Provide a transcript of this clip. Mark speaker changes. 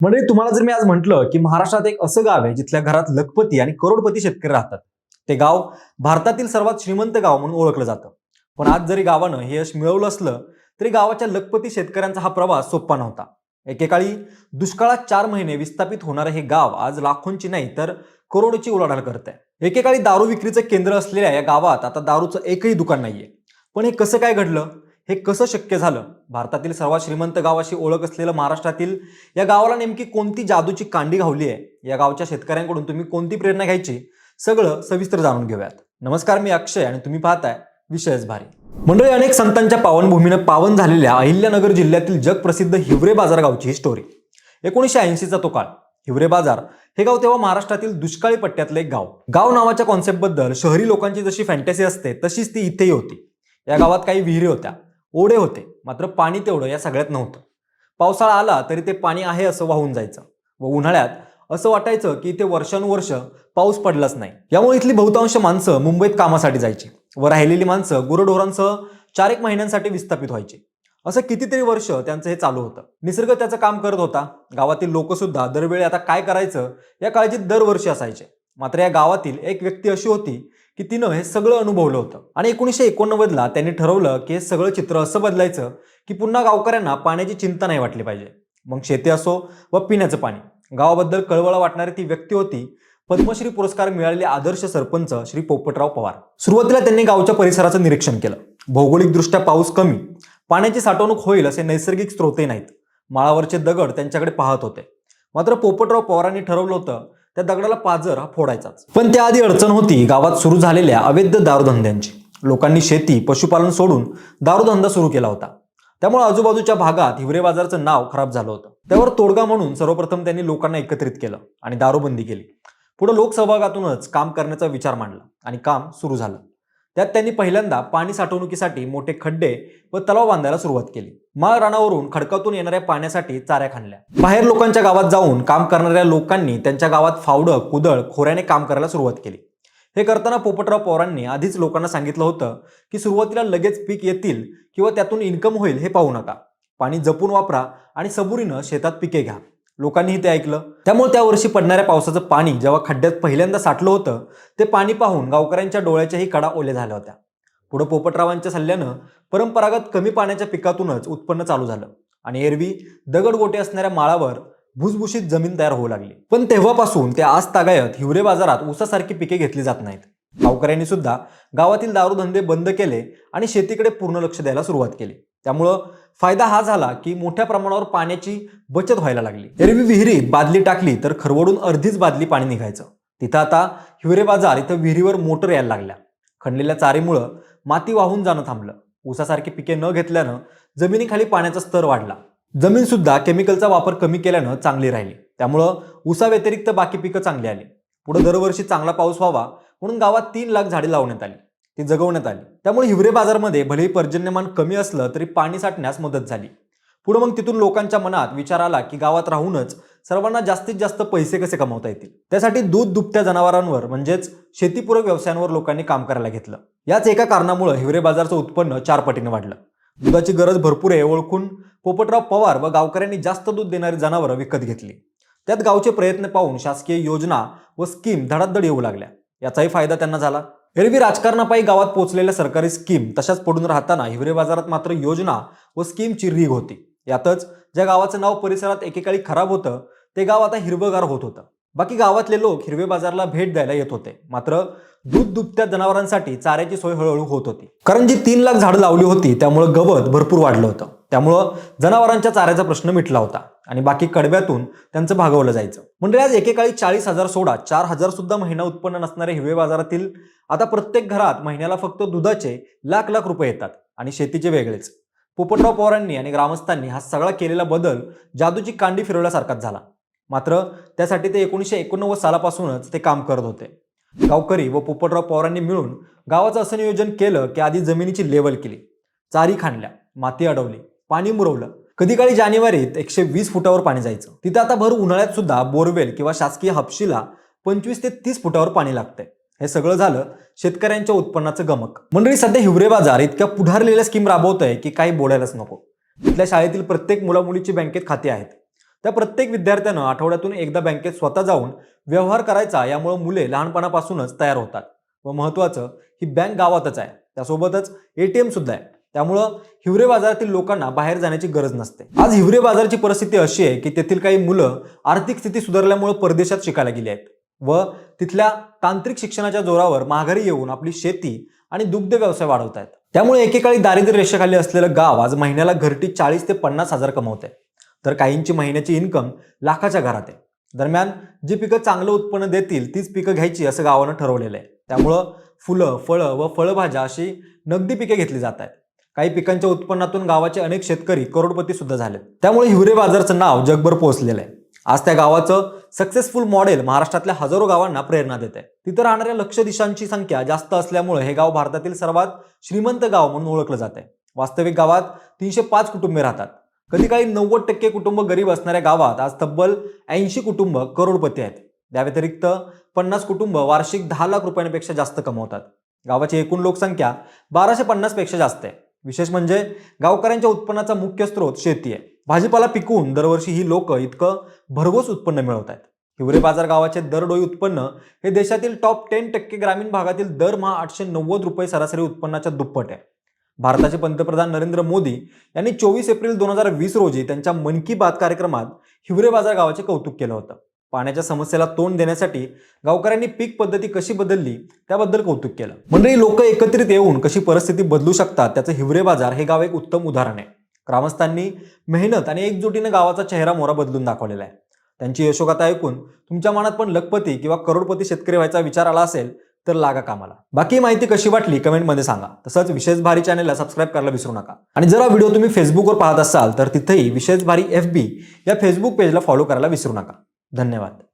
Speaker 1: म्हणजे तुम्हाला जर मी आज म्हटलं की महाराष्ट्रात एक असं गाव आहे जिथल्या घरात लखपती आणि करोडपती शेतकरी राहतात. ते गाव भारतातील सर्वात श्रीमंत गाव म्हणून ओळखलं जातं. पण आज जरी गावानं हे यश मिळवलं असलं तरी गावाच्या लखपती शेतकऱ्यांचा हा प्रवास सोपा नव्हता. एकेकाळी दुष्काळात चार महिने विस्थापित होणारं हे गाव आज लाखोंची नाही तर करोडोची उलाढाल करत आहे एकेकाळी दारू विक्रीचं केंद्र असलेल्या या गावात आता दारूचं एकही दुकान नाहीये. पण हे कसं काय घडलं? हे कसं शक्य झालं? भारतातील सर्वात श्रीमंत गाव अशी ओळख असलेलं महाराष्ट्रातील या गावाला नेमकी कोणती जादूची कांडी घावली आहे? या गावच्या शेतकऱ्यांकडून तुम्ही कोणती प्रेरणा घ्यायची? सगळं सविस्तर जाणून घेऊयात. नमस्कार मी अक्षय आणि तुम्ही पाहताय विषयच भारी. मंडळी अनेक संतांच्या पावनभूमीनं पावन झालेल्या अहिल्यानगर जिल्ह्यातील जगप्रसिद्ध हिवरे बाजार गावची ही स्टोरी एकोणीसशे ऐंशीचा तो काळ. हिवरे बाजार हे गाव तेव्हा महाराष्ट्रातील दुष्काळी पट्ट्यातलं एक गाव. गाव नावाच्या कॉन्सेप्टबद्दल शहरी लोकांची जशी फॅन्टॅसी असते तशीच ती इथेही होती. या गावात काही विहिरी होत्या. ओढे होते. मात्र पाणी तेवढं या सगळ्यात नव्हतं. पावसाळा आला तरी ते पाणी आहे असं वाहून जायचं व उन्हाळ्यात असं वाटायचं की इथे वर्षानुवर्ष पाऊस पडलाच नाही. यामुळे इथली बहुतांश माणसं मुंबईत कामासाठी जायची व राहिलेली माणसं गुरढोरांसह चार एक महिन्यांसाठी विस्थापित व्हायची. असं कितीतरी वर्ष त्यांचं हे चालू होतं. निसर्ग त्याचं काम करत होता. गावातील लोकसुद्धा दरवेळी आता काय करायचं या काळजीत दरवर्षी असायचे. मात्र या गावातील एक व्यक्ती अशी होती की तिनं हे सगळं अनुभवलं होतं. आणि एकोणीसशे एकोणनव्वदला त्यांनी ठरवलं की हे सगळं चित्र असं बदलायचं की पुन्हा गावकऱ्यांना पाण्याची चिंता नाही वाटली पाहिजे. मग शेती असो व पिण्याचं पाणी. गावाबद्दल कळवळ वाटणारी ती व्यक्ती होती. पद्मश्री पुरस्कार मिळालेले आदर्श सरपंच श्री पोपटराव पवार. सुरुवातीला त्यांनी गावच्या परिसराचं निरीक्षण केलं. भौगोलिकदृष्ट्या पाऊस कमी. पाण्याची साठवणूक होईल असे नैसर्गिक स्रोतही नाहीत. माळावरचे दगड त्यांच्याकडे पाहत होते. मात्र पोपटराव पवारांनी ठरवलं होतं त्या दगडाला पाजर हा फोडायचाच. पण त्याआधी अडचण होती गावात सुरू झालेल्या अवैध दारूधंद्यांची. लोकांनी शेती पशुपालन सोडून दारूधंदा सुरू केला होता. त्यामुळे आजूबाजूच्या भागात हिवरे बाजारचं नाव खराब झालं होतं. त्यावर तोडगा म्हणून सर्वप्रथम त्यांनी लोकांना एकत्रित केलं आणि दारूबंदी केली. पुढे लोकसहभागातूनच काम करण्याचा विचार मांडला आणि काम सुरू झालं. त्यात त्यांनी पहिल्यांदा पाणी साठवणुकीसाठी मोठे खड्डे व तलाव बांधायला सुरुवात केली. माळ रानावरून खडकातून येणाऱ्या पाण्यासाठी चाऱ्या खाणल्या बाहेर लोकांच्या गावात जाऊन काम करणाऱ्या लोकांनी त्यांच्या गावात फावडं कुदळ खोऱ्याने काम करायला सुरुवात केली. हे करताना पोपटराव पवारांनी आधीच लोकांना सांगितलं होतं की सुरुवातीला लगेच पीक येतील किंवा त्यातून इन्कम होईल हे पाहू नका. पाणी जपून वापरा आणि सबुरीनं शेतात पिके घ्या. लोकांनीही ते ऐकलं. त्यामुळे त्या वर्षी पडणाऱ्या पावसाचं पाणी जेव्हा खड्ड्यात पहिल्यांदा साठलं होतं ते पाणी पाहून गावकऱ्यांच्या डोळ्याच्याही कडा ओल्या झाल्या होत्या. पुढे पोपटरावांच्या सल्ल्यानं परंपरागत कमी पाण्याच्या पिकातूनच उत्पन्न चालू झालं आणि एरवी दगडगोटे असणाऱ्या माळावर भुसभुशीत जमीन तयार होऊ लागली. पण तेव्हापासून ते आज तागायत हिवरे बाजारात ऊसासारखी पिके घेतली जात नाहीत. गावकऱ्यांनी सुद्धा गावातील दारूधंदे बंद केले आणि शेतीकडे पूर्ण लक्ष द्यायला सुरुवात केली. त्यामुळं फायदा हा झाला की मोठ्या प्रमाणावर पाण्याची बचत व्हायला लागली. एरवी विहिरीत बादली टाकली तर खरवडून अर्धीच बादली पाणी निघायचं. तिथं आता हिवरे बाजार इथं विहिरीवर मोटर यायला लागल्या. खणलेल्या चारीमुळं माती वाहून जाणं थांबलं. ऊसासारखी पिके न घेतल्यानं जमिनीखाली पाण्याचा स्तर वाढला. जमीन सुद्धा केमिकलचा वापर कमी केल्यानं चांगली राहिली. त्यामुळं ऊसाव्यतिरिक्त बाकी पिकं चांगली आली. पुढे दरवर्षी चांगला पाऊस व्हावा म्हणून गावात तीन लाख झाडे लावण्यात आली. ती जगवण्यात आली. त्यामुळे हिवरे बाजारमध्ये भलेही पर्जन्यमान कमी असलं तरी पाणी साठण्यास मदत झाली. पुढे मग तिथून लोकांच्या मनात विचार आला की गावात राहूनच सर्वांना जास्तीत जास्त पैसे कसे कमावता येतील? त्यासाठी दूध दुभत्या जनावरांवर म्हणजेच शेतीपूरक व्यवसायांवर लोकांनी काम करायला घेतलं. याच एका कारणामुळे हिवरे बाजारचं उत्पन्न चार पटीने वाढलं. दुधाची गरज भरपूर आहे ओळखून पोपटराव पवार व गावकऱ्यांनी जास्त दूध देणारी जनावरं विकत घेतली. त्यात गावचे प्रयत्न पाहून शासकीय योजना व स्कीम धडाधड येऊ लागल्या. याचाही फायदा त्यांना झाला. एरवी राजकारणापायी गावात पोहोचलेल्या सरकारी स्कीम तशाच पडून राहताना हिवरे बाजारात मात्र योजना व स्कीमची रीग होती. यातच ज्या गावाचं नाव परिसरात एकेकाळी खराब होतं ते गाव आता हिरवगार होत होतं. बाकी गावातले लोक हिरवे बाजारला भेट द्यायला येत होते. मात्र दूध दुभत्या जनावरांसाठी चाऱ्याची सोय हळूहळू होत होती. कारण जी तीन लाख झाडं लावली होती त्यामुळे गवत भरपूर वाढलं होतं. त्यामुळं जनावरांच्या चाऱ्याचा प्रश्न मिटला होता. आणि बाकी कडब्यातून त्यांचं भागवलं जायचं. म्हणजे आज एकेकाळी चाळीस हजार सोडा चार हजार सुद्धा महिना उत्पन्न नसणाऱ्या हिरवे बाजारातील आता प्रत्येक घरात महिन्याला फक्त दुधाचे लाख लाख रुपये येतात आणि शेतीचे वेगळेच. पोपटराव पवारांनी आणि ग्रामस्थांनी हा सगळा केलेला बदल जादूची कांडी फिरवल्यासारखाच झाला. मात्र त्यासाठी ते एकोणीसशे एकोणनव्वद सालापासूनच ते काम करत होते. गावकरी व पोपटराव पवारांनी मिळून गावाचं असं नियोजन केलं की आधी जमिनीची लेवल केली. चारी खाणल्या माती अडवली. पाणी मुरवलं. कधी काळी जानेवारीत एकशे वीस फुटावर पाणी जायचं. तिथं आता भर उन्हाळ्यात सुद्धा बोरवेल किंवा शासकीय हपशीला पंचवीस ते तीस फुटावर पाणी लागतंय. हे सगळं झालं शेतकऱ्यांच्या उत्पन्नाचं गमक. मंडळी सध्या हिवरे बाजार इतक्या पुढारलेल्या स्कीम राबवत आहे की काही बोलायलाच नको. इथल्या शाळेतील प्रत्येक मुलामुलीची बँकेत खाते आहेत. त्या प्रत्येक विद्यार्थ्यानं आठवड्यातून एकदा बँकेत स्वतः जाऊन व्यवहार करायचा यामुळे मुले लहानपणापासूनच तयार होतात. व महत्त्वाचं ही बँक गावातच आहे. त्यासोबतच एटीएम सुद्धा आहे. त्यामुळं हिवरे बाजारातील लोकांना बाहेर जाण्याची गरज नसते. आज हिवरे बाजारची परिस्थिती अशी आहे की तेथील काही मुलं आर्थिक स्थिती सुधारल्यामुळे परदेशात शिकायला गेली आहेत व तिथल्या तांत्रिक शिक्षणाच्या जोरावर माघारी येऊन आपली शेती आणि दुग्ध व्यवसाय वाढवत आहेत. त्यामुळे एकेकाळी दारिद्र्य रेषेखाली असलेलं गाव आज महिन्याला घरटी चाळीस ते पन्नास हजार कमवत आहे. तर काहींची महिन्याची इन्कम लाखाच्या घरात आहे. दरम्यान जी पिकं चांगलं उत्पन्न देतील तीच पिकं घ्यायची असं गावानं ठरवलेलं आहे. त्यामुळं फुलं फळं व फळभाज्या अशी नगदी पिके घेतली जात आहेत. काही पिकांच्या उत्पन्नातून गावाचे अनेक शेतकरी करोडपती सुद्धा झाले त्यामुळे हिवरे बाजारचं नाव जगभर पोहोचलेलं आहे. आज त्या गावाचं सक्सेसफुल मॉडेल महाराष्ट्रातल्या हजारो गावांना प्रेरणा देत आहे. तिथं राहणाऱ्या लक्ष दिशांची संख्या जास्त असल्यामुळे हे गाव भारतातील सर्वात श्रीमंत गाव म्हणून ओळखलं जात आहे. वास्तविक गावात तीनशे पाच कुटुंबे राहतात. कधी काही नव्वद टक्के कुटुंब गरीब असणाऱ्या गावात आज तब्बल ऐंशी कुटुंब करोडपती आहेत. त्या व्यतिरिक्त पन्नास कुटुंब वार्षिक दहा लाख रुपयांपेक्षा जास्त कमवतात. गावाची एकूण लोकसंख्या बाराशे पन्नासपेक्षा जास्त आहे. विशेष म्हणजे गावकऱ्यांच्या उत्पन्नाचा मुख्य स्रोत शेती आहे. भाजीपाला पिकवून दरवर्षी ही लोक इतकं भरघोस उत्पन्न मिळवत आहेत. हिवरे बाजार गावाचे दरडोई उत्पन्न हे देशातील टॉप टेन टक्के ग्रामीण भागातील दरमहा आठशे नव्वद रुपये सरासरी उत्पन्नाच्या दुप्पट आहे. भारताचे पंतप्रधान नरेंद्र मोदी यांनी चोवीस एप्रिल दोन हजार वीस रोजी त्यांच्या मन की बात कार्यक्रमात हिवरे बाजार गावाचे कौतुक केलं होतं. पाण्याच्या समस्येला तोंड देण्यासाठी गावकऱ्यांनी पीक पद्धती कशी बदलली त्याबद्दल कौतुक केलं. मंडळी लोक एकत्रित येऊन कशी परिस्थिती बदलू शकतात त्याचं हिवरे बाजार हे गाव एक उत्तम उदाहरण आहे. ग्रामस्थांनी मेहनत आणि एकजुटीनं गावाचा चेहरा मोरा बदलून दाखवलेला आहे. त्यांची यशोगाथा ऐकून तुमच्या मनात पण लखपती किंवा करोडपती शेतकरी व्हायचा विचार आला असेल तर लागा कामाला. बाकी माहिती कशी वाटली कमेंटमध्ये सांगा. तसंच विशेष भारी चॅनलला सबस्क्राईब करायला विसरू नका. आणि जर व्हिडिओ तुम्ही फेसबुकवर पाहत असाल तर तिथेही विशेष भारी एफ बी या फेसबुक पेजला फॉलो करायला विसरू नका. धन्यवाद.